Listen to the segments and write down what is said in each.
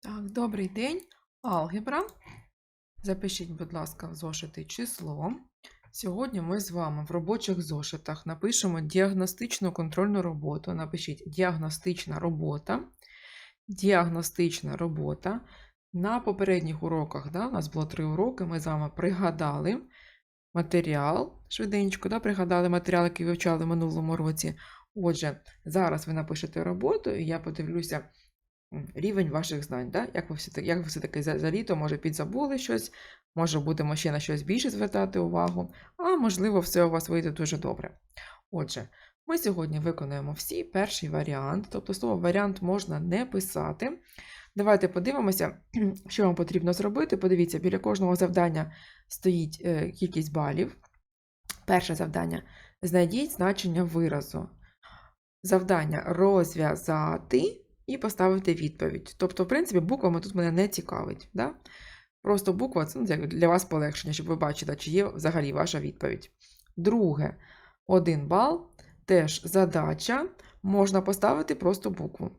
Так, добрий день. Алгебра. Запишіть, будь ласка, в зошити число. Сьогодні ми з вами в робочих зошитах напишемо діагностичну контрольну роботу. Напишіть діагностична робота. Діагностична робота. На попередніх уроках, да, у нас було три уроки, ми з вами пригадали матеріал, швиденько, да, пригадали матеріал, який вивчали в минулому році. Отже, зараз ви напишете роботу, і я подивлюся рівень ваших знань. Да? Як ви все-таки, як ви все-таки за, за літо, може, підзабули щось, може, будемо ще на щось більше звертати увагу, а можливо, все у вас вийде дуже добре. Отже, ми сьогодні виконуємо всі перший варіант, тобто слово варіант можна не писати. Давайте подивимося, що вам потрібно зробити. Подивіться, біля кожного завдання стоїть е, кількість балів. Перше завдання знайдіть значення виразу. Завдання розв'язати і поставити відповідь. Тобто, в принципі, буквами тут мене не цікавить. Да? Просто буква це ну, для вас полегшення, щоб ви бачили, чи є взагалі ваша відповідь. Друге, один бал, теж задача, можна поставити просто букву.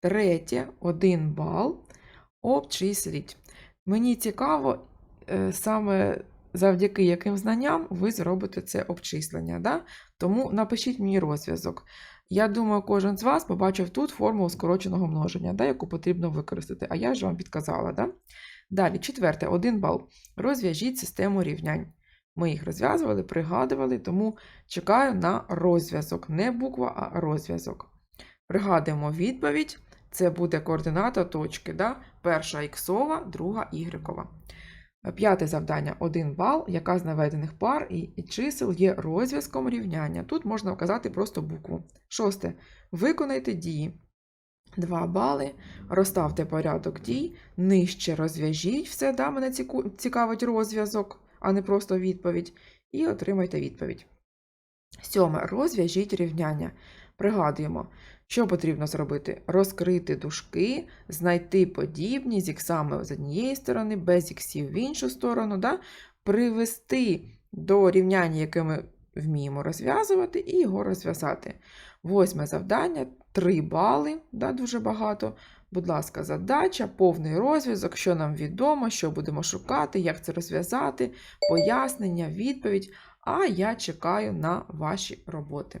Третє, один бал, обчисліть. Мені цікаво, е, саме завдяки яким знанням ви зробите це обчислення. Да? Тому напишіть мені розв'язок. Я думаю, кожен з вас побачив тут формулу скороченого множення, да, яку потрібно використати, а я ж вам підказала. Да? Далі, четверте, один бал. Розв'яжіть систему рівнянь. Ми їх розв'язували, пригадували, тому чекаю на розв'язок. Не буква, а розв'язок. Пригадуємо відповідь. Це буде координата точки. Да? Перша іксова, друга ігрекова. П'яте завдання 1 бал, яка з наведених пар і, чисел є розв'язком рівняння. Тут можна вказати просто букву. Шосте. Виконайте дії. 2 бали. Розставте порядок дій. Нижче розв'яжіть все, да, мене цікавить розв'язок, а не просто відповідь. І отримайте відповідь. Сьоме. Розв'яжіть рівняння. Пригадуємо, що потрібно зробити? Розкрити дужки, знайти подібні з іксами з однієї сторони, без іксів в іншу сторону, да? привести до рівняння, яке ми вміємо розв'язувати, і його розв'язати. Восьме завдання 3 бали, да, дуже багато. Будь ласка, задача, повний розв'язок, що нам відомо, що будемо шукати, як це розв'язати, пояснення, відповідь. А я чекаю на ваші роботи.